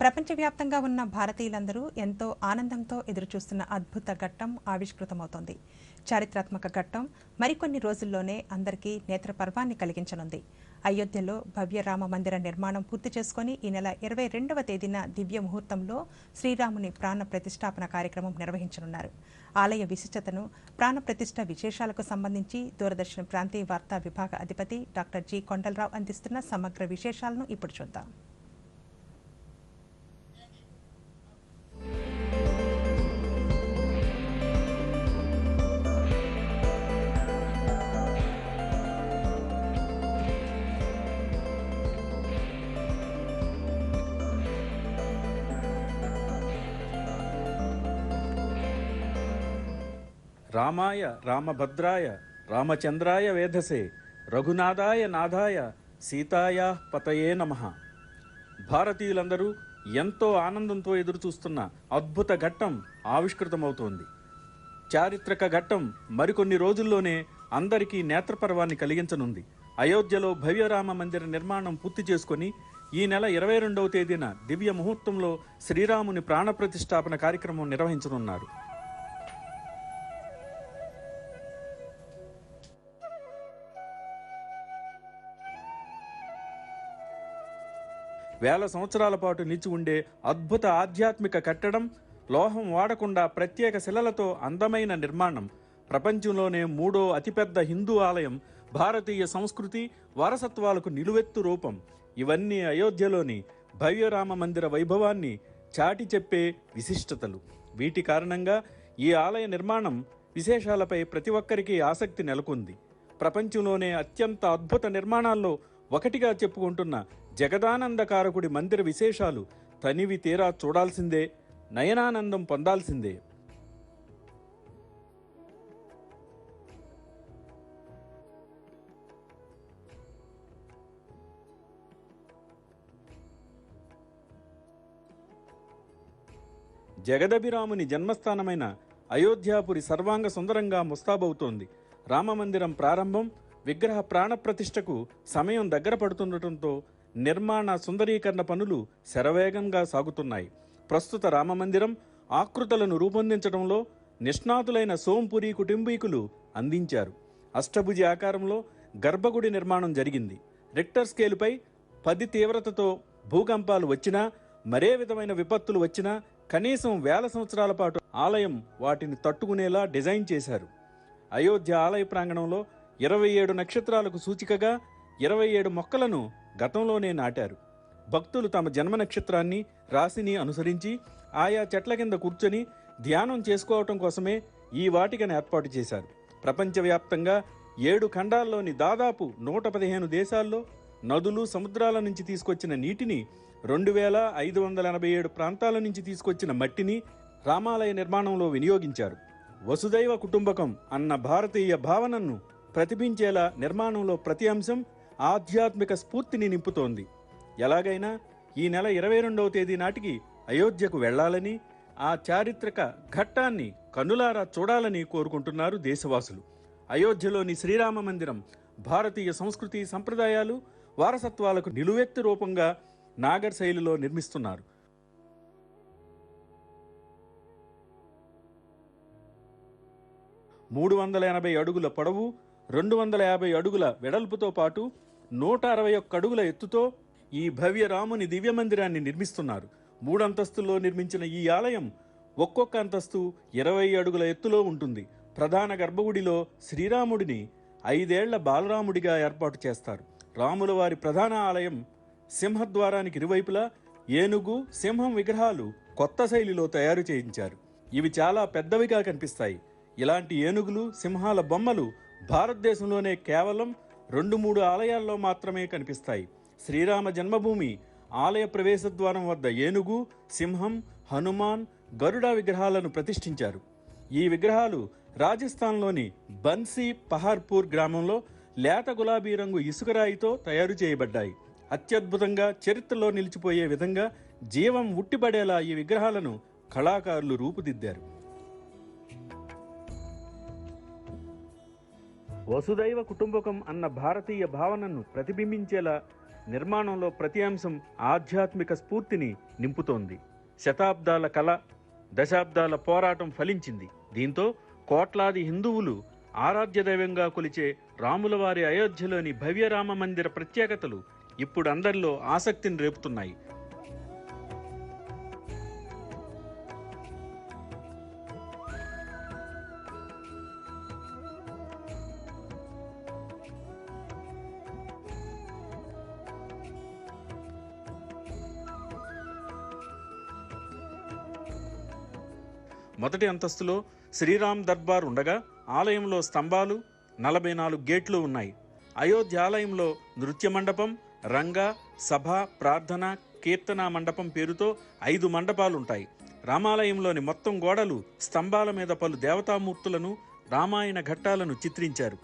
ప్రపంచవ్యాప్తంగా ఉన్న భారతీయులందరూ ఎంతో ఆనందంతో ఎదురుచూస్తున్న అద్భుత ఘట్టం ఆవిష్కృతమవుతోంది. చారిత్రాత్మక ఘట్టం మరికొన్ని రోజుల్లోనే అందరికీ నేత్రపర్వాన్ని కలిగించనుంది. అయోధ్యలో భవ్య రామ మందిర నిర్మాణం పూర్తి చేసుకుని ఈ నెల ఇరవై రెండవ తేదీన దివ్య ముహూర్తంలో శ్రీరాముని ప్రాణ ప్రతిష్టాపన కార్యక్రమం నిర్వహించనున్నారు. ఆలయ విశిష్టతను ప్రాణ ప్రతిష్ట విశేషాలకు సంబంధించి దూరదర్శన్ ప్రాంతీయ వార్తా విభాగ అధిపతి డాక్టర్ జి. కొండలరావు అందిస్తున్న సమగ్ర విశేషాలను ఇప్పుడు చూద్దాం. రామాయ రామభద్రాయ రామచంద్రాయ వేధసే రఘునాథాయ నాథాయ సీతాయా పతయే నమ. భారతీయులందరూ ఎంతో ఆనందంతో ఎదురుచూస్తున్న అద్భుత ఘట్టం ఆవిష్కృతమవుతోంది. చారిత్రక ఘట్టం మరికొన్ని రోజుల్లోనే అందరికీ నేత్రపర్వాన్ని కలిగించనుంది. అయోధ్యలో భవ్యరామ మందిర నిర్మాణం పూర్తి చేసుకొని ఈ నెల ఇరవై రెండవ తేదీన దివ్య ముహూర్తంలో శ్రీరాముని ప్రాణప్రతిష్ఠాపన కార్యక్రమం నిర్వహించనున్నారు. వేల సంవత్సరాల పాటు నిలిచి ఉండే అద్భుత ఆధ్యాత్మిక కట్టడం లోహం వాడకుండా ప్రత్యేక శిలలతో అందమైన నిర్మాణం. ప్రపంచంలోనే మూడో అతిపెద్ద హిందూ ఆలయం భారతీయ సంస్కృతి వారసత్వాలకు నిలువెత్తు రూపం. ఇవన్నీ అయోధ్యలోని భవ్యరామ మందిర వైభవాన్ని చాటి చెప్పే విశిష్టతలు. వీటి కారణంగా ఈ ఆలయ నిర్మాణం విశేషాలపై ప్రతి ఒక్కరికి ఆసక్తి నెలకొంది. ప్రపంచంలోనే అత్యంత అద్భుత నిర్మాణాల్లో ఒకటిగా చెప్పుకుంటున్న జగదానందకారకుడి మందిర విశేషాలు తనివి తీరా చూడాల్సిందే నయనానందం పొందాల్సిందే. జగదభిరాముని జన్మస్థానమైన అయోధ్యాపురి సర్వాంగ సుందరంగా ముస్తాబవుతోంది. రామమందిరం ప్రారంభం విగ్రహ ప్రాణప్రతిష్ఠకు సమయం దగ్గర పడుతుండటంతో నిర్మాణ సుందరీకరణ పనులు శరవేగంగా సాగుతున్నాయి. ప్రస్తుత రామమందిరం ఆకృతులను రూపొందించడంలో నిష్ణాతులైన సోంపురి కుటుంబీకులు అందించారు. అష్టభుజి ఆకారంలో గర్భగుడి నిర్మాణం జరిగింది. రిక్టర్ స్కేలుపై పది తీవ్రతతో భూకంపాలు వచ్చినా మరే విధమైన విపత్తులు వచ్చినా కనీసం వేల సంవత్సరాల పాటు ఆలయం వాటిని తట్టుకునేలా డిజైన్ చేశారు. అయోధ్య ఆలయ ప్రాంగణంలో ఇరవై ఏడు నక్షత్రాలకు సూచికగా ఇరవై ఏడు మొక్కలను గతంలోనే నాటారు. భక్తులు తమ జన్మ నక్షత్రాన్ని రాశిని అనుసరించి ఆయా చెట్ల కింద కూర్చొని ధ్యానం చేసుకోవటం కోసమే ఈ వాటికను ఏర్పాటు చేశారు. ప్రపంచవ్యాప్తంగా ఏడు ఖండాల్లోని దాదాపు నూట పదిహేను దేశాల్లో నదులు సముద్రాల నుంచి తీసుకొచ్చిన నీటిని రెండు వేల ఐదు వందల ఎనభై ఏడు ప్రాంతాల నుంచి తీసుకొచ్చిన మట్టిని రామాలయ నిర్మాణంలో వినియోగించారు. వసుదైవ కుటుంబకం అన్న భారతీయ భావనను ప్రతిబించేలా నిర్మాణంలో ప్రతి అంశం ఆధ్యాత్మిక స్ఫూర్తిని నింపుతోంది. ఎలాగైనా ఈ నెల ఇరవై రెండవ తేదీ నాటికి అయోధ్యకు వెళ్ళాలని ఆ చారిత్రక ఘట్టాన్ని కనులారా చూడాలని కోరుకుంటున్నారు దేశవాసులు. అయోధ్యలోని శ్రీరామ మందిరం భారతీయ సంస్కృతి సంప్రదాయాలు వారసత్వాలకు నిలువెత్తు రూపంగా నాగర్ శైలిలో నిర్మిస్తున్నారు. మూడు వందల ఎనభై అడుగుల పొడవు రెండు వందల యాభై అడుగుల వెడల్పుతో పాటు నూట అరవై ఒక్క అడుగుల ఎత్తుతో ఈ భవ్య రాముని దివ్య మందిరాన్ని నిర్మిస్తున్నారు. మూడంతస్తుల్లో నిర్మించిన ఈ ఆలయం ఒక్కొక్క అంతస్తు ఇరవై అడుగుల ఎత్తులో ఉంటుంది. ప్రధాన గర్భగుడిలో శ్రీరాముడిని ఐదేళ్ళ బాలరాముడిగా ఏర్పాటు చేస్తారు. రాముల వారి ప్రధాన ఆలయం సింహద్వారానికి ఇరువైపులా ఏనుగు సింహం విగ్రహాలు కొత్త శైలిలో తయారు చేయించారు. ఇవి చాలా పెద్దవిగా కనిపిస్తాయి. ఇలాంటి ఏనుగులు సింహాల బొమ్మలు భారతదేశంలోనే కేవలం రెండు మూడు ఆలయాల్లో మాత్రమే కనిపిస్తాయి. శ్రీరామ జన్మభూమి ఆలయ ప్రవేశ ద్వారం వద్ద ఏనుగు సింహం హనుమాన్ గరుడ విగ్రహాలను ప్రతిష్ఠించారు. ఈ విగ్రహాలు రాజస్థాన్లోని బన్సీ పహార్పూర్ గ్రామంలో లేత గులాబీ రంగు ఇసుకరాయితో తయారు చేయబడ్డాయి. అత్యద్భుతంగా చరిత్రలో నిలిచిపోయే విధంగా జీవం ఉట్టిపడేలా ఈ విగ్రహాలను కళాకారులు రూపుదిద్దారు. వసుదైవ కుటుంబకం అన్న భారతీయ భావనను ప్రతిబింబించేలా నిర్మాణంలో ప్రతి అంశం ఆధ్యాత్మిక స్ఫూర్తిని నింపుతోంది. శతాబ్దాల కళ దశాబ్దాల పోరాటం ఫలించింది. దీంతో కోట్లాది హిందువులు ఆరాధ్యదైవంగా కొలిచే రాములవారి అయోధ్యలోని భవ్యరామ మందిర ప్రత్యేకతలు ఇప్పుడు అందరిలో ఆసక్తిని రేపుతున్నాయి. మొదటి అంతస్తులో శ్రీరామ్ దర్బార్ ఉండగా ఆలయంలో స్తంభాలు నలభై నాలుగు గేట్లు ఉన్నాయి. అయోధ్య ఆలయంలో నృత్య మండపం రంగ సభ ప్రార్థన కీర్తన మండపం పేరుతో ఐదు మండపాలుంటాయి. రామాలయంలోని మొత్తం గోడలు స్తంభాల మీద పలు దేవతామూర్తులను రామాయణ ఘట్టాలను చిత్రించారు.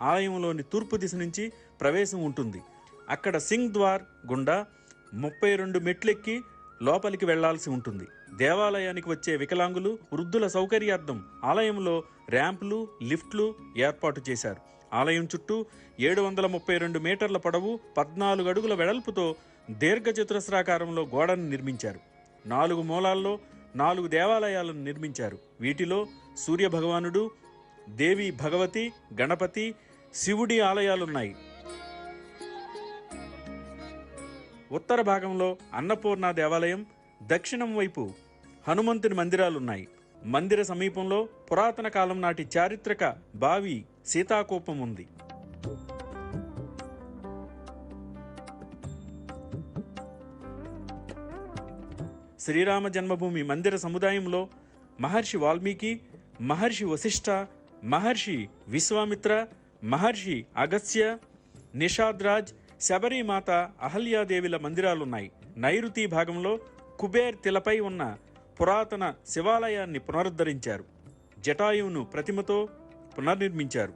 ఆలయంలోని తూర్పు దిశ నుంచి ప్రవేశం ఉంటుంది. అక్కడ సింగ్ ద్వార్ గుండా ముప్పై రెండు మెట్లెక్కి లోపలికి వెళ్ళాల్సి ఉంటుంది. దేవాలయానికి వచ్చే వికలాంగులు వృద్ధుల సౌకర్యార్థం ఆలయంలో ర్యాంపులు లిఫ్ట్లు ఏర్పాటు చేశారు. ఆలయం చుట్టూ ఏడు వందల ముప్పై రెండు మీటర్ల పొడవు పద్నాలుగు అడుగుల వెడల్పుతో దీర్ఘచతురస్రాకారంలో గోడను నిర్మించారు. నాలుగు మూలాల్లో నాలుగు దేవాలయాలను నిర్మించారు. వీటిలో సూర్య భగవానుడు దేవి భగవతి గణపతి శివుడి ఆలయాలున్నాయి. ఉత్తర భాగంలో అన్నపూర్ణ దేవాలయం దక్షిణం వైపు హనుమంతుని మందిరాలున్నాయి. మందిర సమీపంలో పురాతన కాలం నాటి చారిత్రక బావి సీతాకోపం ఉంది శ్రీరామ జన్మభూమి మందిర సముదాయంలో మహర్షి వాల్మీకి మహర్షి వశిష్ఠ మహర్షి విశ్వామిత్ర మహర్షి అగస్త్య నిషాద్రాజ్ శబరిమాత అహల్యాదేవిల మందిరాలున్నాయి. నైరుతి భాగంలో కుబేర్ తిలపై ఉన్న పురాతన శివాలయాన్ని పునరుద్ధరించారు. జటాయువును ప్రతిమతో పునర్నిర్మించారు.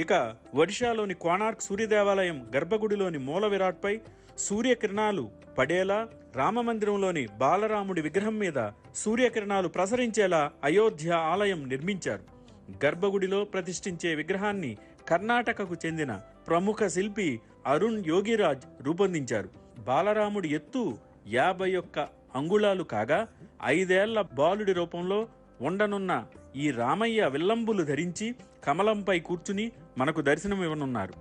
ఇక ఒడిశాలోని కోణార్క్ సూర్యదేవాలయం గర్భగుడిలోని మూల విరాట్పై సూర్యకిరణాలు పడేలా రామమందిరంలోని బాలరాముడి విగ్రహం మీద సూర్యకిరణాలు ప్రసరించేలా అయోధ్య ఆలయం నిర్మించారు. గర్భగుడిలో ప్రతిష్ఠించే విగ్రహాన్ని కర్ణాటకకు చెందిన ప్రముఖ శిల్పి అరుణ్ యోగిరాజ్ రూపొందించారు. బాలరాముడి ఎత్తు యాభై ఒక్క అంగుళాలు కాగా ఐదేళ్ళ బాలుడి రూపంలో ఉండనున్న ఈ రామయ్య విల్లంబులు ధరించి కమలంపై కూర్చుని మనకు దర్శనమివ్వనున్నారు.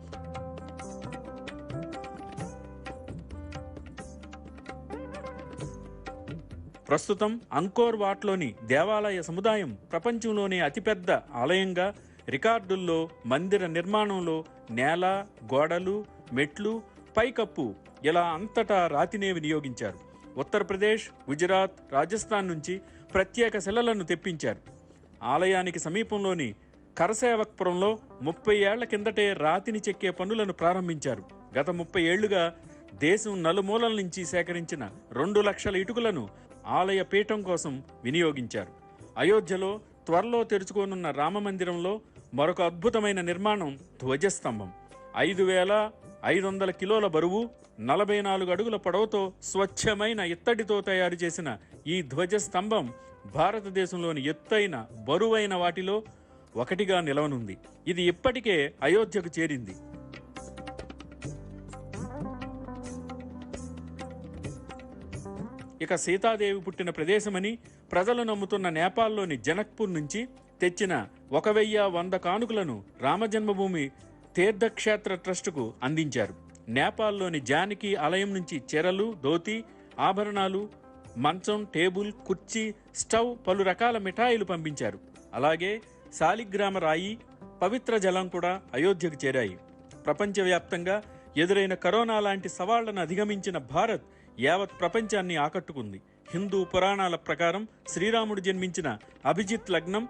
ప్రస్తుతం అంకోర్ వాట్లోని దేవాలయ సముదాయం ప్రపంచంలోనే అతిపెద్ద ఆలయంగా రికార్డుల్లో మందిర నిర్మాణంలో నేల గోడలు మెట్లు పైకప్పు ఇలా అంతటా రాతినే వినియోగించారు. ఉత్తరప్రదేశ్ గుజరాత్ రాజస్థాన్ నుంచి ప్రత్యేక శిలలను తెప్పించారు. ఆలయానికి సమీపంలోని కరసేవక్పురంలో ముప్పై ఏళ్ళ కిందటే రాతిని చెక్కే పనులను ప్రారంభించారు. గత ముప్పై ఏళ్ళుగా దేశం నలుమూలల నుంచి సేకరించిన రెండు లక్షల ఇటుకలను ఆలయ పీఠం కోసం వినియోగించారు. అయోధ్యలో త్వరలో తెరుచుకోనున్న రామమందిరంలో మరొక అద్భుతమైన నిర్మాణం ధ్వజస్తంభం. ఐదు వేల ఐదు వందల కిలోల బరువు నలభై నాలుగు అడుగుల పొడవుతో స్వచ్ఛమైన ఇత్తడితో తయారు చేసిన ఈ ధ్వజస్తంభం భారతదేశంలోని ఎత్తైన బరువైన వాటిలో ఒకటిగా నిలవనుంది. ఇది ఇప్పటికే అయోధ్యకు చేరింది. ఇక సీతాదేవి పుట్టిన ప్రదేశమని ప్రజలు నమ్ముతున్న నేపాల్లోని జనక్పూర్ నుంచి తెచ్చిన ఒక వెయ్యి వంద కానుకలను రామజన్మభూమి తీర్థక్షేత్ర ట్రస్టుకు అందించారు. నేపాల్లోని జానకి ఆలయం నుంచి చెరలు ధోతి ఆభరణాలు మంచం టేబుల్ కుర్చీ స్టవ్ పలు రకాల మిఠాయిలు పంపించారు. అలాగే శాలిగ్రామ రాయి పవిత్ర జలం కూడా అయోధ్యకు చేరాయి. ప్రపంచవ్యాప్తంగా ఎదురైన కరోనా లాంటి సవాళ్ళను అధిగమించిన భారత్ యావత్ ప్రపంచాన్ని ఆకట్టుకుంది. హిందూ పురాణాల ప్రకారం శ్రీరాముడు జన్మించిన అభిజిత్ లగ్నం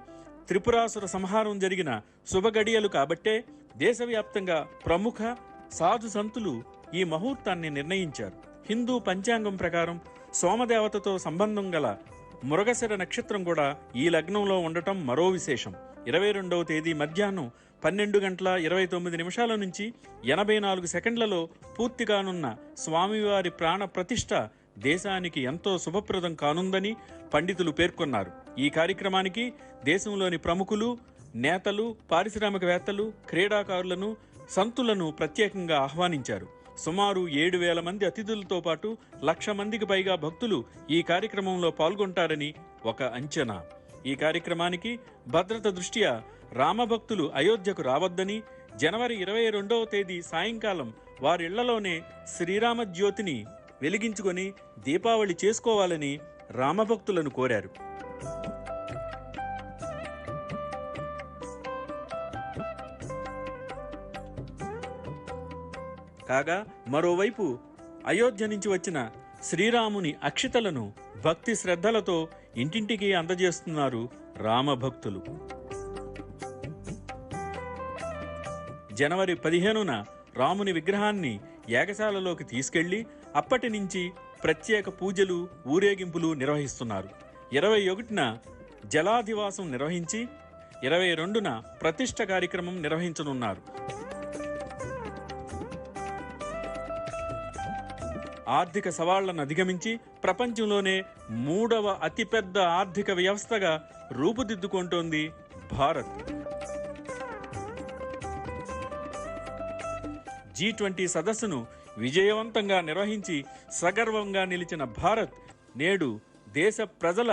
త్రిపురాసుర సంహారం జరిగిన శుభగడియలు కాబట్టే దేశవ్యాప్తంగా ప్రముఖ సాధు సంతులు ఈ ముహూర్తాన్ని నిర్ణయించారు. హిందూ పంచాంగం ప్రకారం సోమదేవతతో సంబంధం గల మృగశిర నక్షత్రం కూడా ఈ లగ్నంలో ఉండటం మరో విశేషం. ఇరవై రెండవ తేదీ మధ్యాహ్నం పన్నెండు గంటల ఇరవై తొమ్మిది నిమిషాల నుంచి ఎనభై నాలుగు సెకండ్లలో పూర్తి కానున్న స్వామివారి ప్రాణ ప్రతిష్ట దేశానికి ఎంతో శుభప్రదం కానుందని పండితులు పేర్కొన్నారు. ఈ కార్యక్రమానికి దేశంలోని ప్రముఖులు నేతలు పారిశ్రామికవేత్తలు క్రీడాకారులను సంతులను ప్రత్యేకంగా ఆహ్వానించారు. సుమారు ఏడు వేల మంది అతిథులతో పాటు లక్ష మందికి పైగా భక్తులు ఈ కార్యక్రమంలో పాల్గొంటారని ఒక అంచనా. ఈ కార్యక్రమానికి భద్రత దృష్ట్యా రామభక్తులు అయోధ్యకు రావద్దని జనవరి ఇరవై రెండవ తేదీ సాయంకాలం వారిళ్ళలోనే శ్రీరామ జ్యోతిని వెలిగించుకొని దీపావళి చేసుకోవాలని రామభక్తులను కోరారు. కాగా మరోవైపు అయోధ్య నుంచి వచ్చిన శ్రీరాముని అక్షితలను భక్తి శ్రద్ధలతో ఇంటింటికి అందజేస్తున్నారు రామభక్తులు. జనవరి పదిహేనున రాముని విగ్రహాన్ని యాగశాలలోకి తీసుకెళ్ళి అప్పటి నుంచి ప్రత్యేక పూజలు ఊరేగింపులు నిర్వహిస్తున్నారు. ఇరవై ఒకటిన జలాధివాసం నిర్వహించి ఇరవై రెండున ప్రతిష్ట కార్యక్రమం నిర్వహించనున్నారు. ఆర్థిక సవాళ్ళను అధిగమించి ప్రపంచంలోనే మూడవ అతిపెద్ద ఆర్థిక వ్యవస్థగా రూపుదిద్దుకుంటోంది భారత్. జీ ట్వంటీ సదస్సును విజయవంతంగా నిర్వహించి సగర్వంగా నిలిచిన భారత్ నేడు దేశ ప్రజల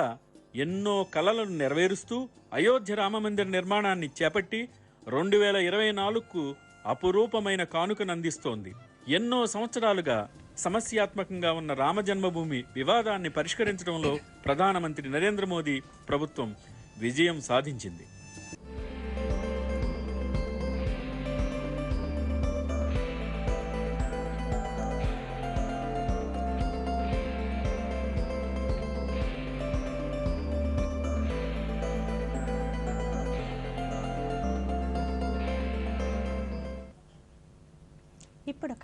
ఎన్నో కలలను నెరవేరుస్తూ అయోధ్య రామమందిర నిర్మాణాన్ని చేపట్టి రెండు వేల ఇరవై నాలుగుకు అపురూపమైన కానుకను అందిస్తోంది. ఎన్నో సంవత్సరాలుగా సమస్యాత్మకంగా ఉన్న రామ జన్మభూమి వివాదాన్ని పరిష్కరించడంలో ప్రధానమంత్రి నరేంద్ర మోదీ ప్రభుత్వం విజయం సాధించింది.